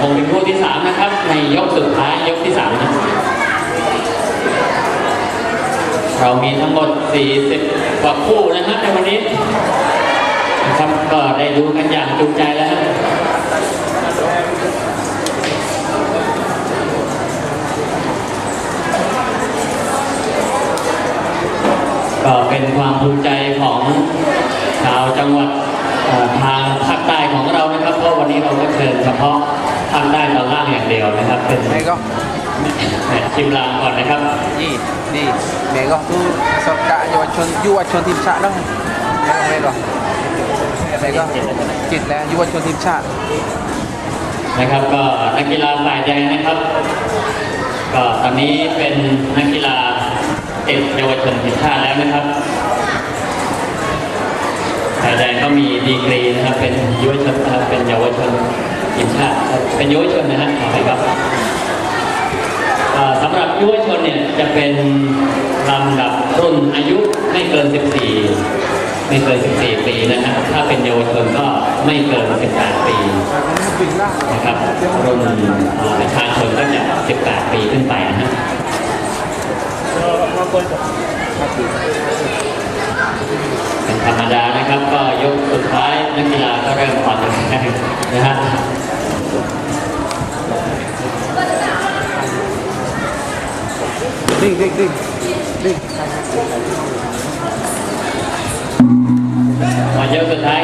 คงเป็นคู่ที่สามนะครับ ในยกสุดท้ายยกที่สามนะเรามีทั้งหมด 40 กว่าคู่นะฮะในวันนี้นะครับก็ได้ดูกันอย่างจุใจแล้วก็เป็นความภูมิใจของชาวจังหวัดทางภาคใต้ของเรานะครับ เพราะวันนี้เราก็เชิญเฉพาะ ภาคใต้ตอนล่างอย่างเดียวนะครับ เป็น Megah ชิมลางก่อนนะครับ Ni Ni Megah tu Serta Yuwachun Yuwachun tim Chak dah Megah Megah Megah Cik lah Yuwachun tim Chak นะครับก็นักกีฬาฝ่ายแดงนะครับ ก็ตอนนี้เป็นนักกีฬาติดเยาวชนทีมชาติแล้วนะครับฝ่ายแดงก็มีดีกรีนะครับ เป็นเยาวชนนะฮะขอไปครับสำหรับยุวชนเนี่ยจะเป็นลำดับรุ่นอายุไม่เกิน 14 ไม่เกิน 14 ปีนะฮะถ้าเป็นเยาวชนก็ไม่เกิน 18 ปีนะครับรุ่นประชาชนก็จะ 18 ปีขึ้นไปนะฮะเป็นธรรมดานะครับก็ยกสุดท้ายนักกีฬาก็เริ่มอ่อนแรงนะฮะ Ding ding ding Ding มายกสุดท้าย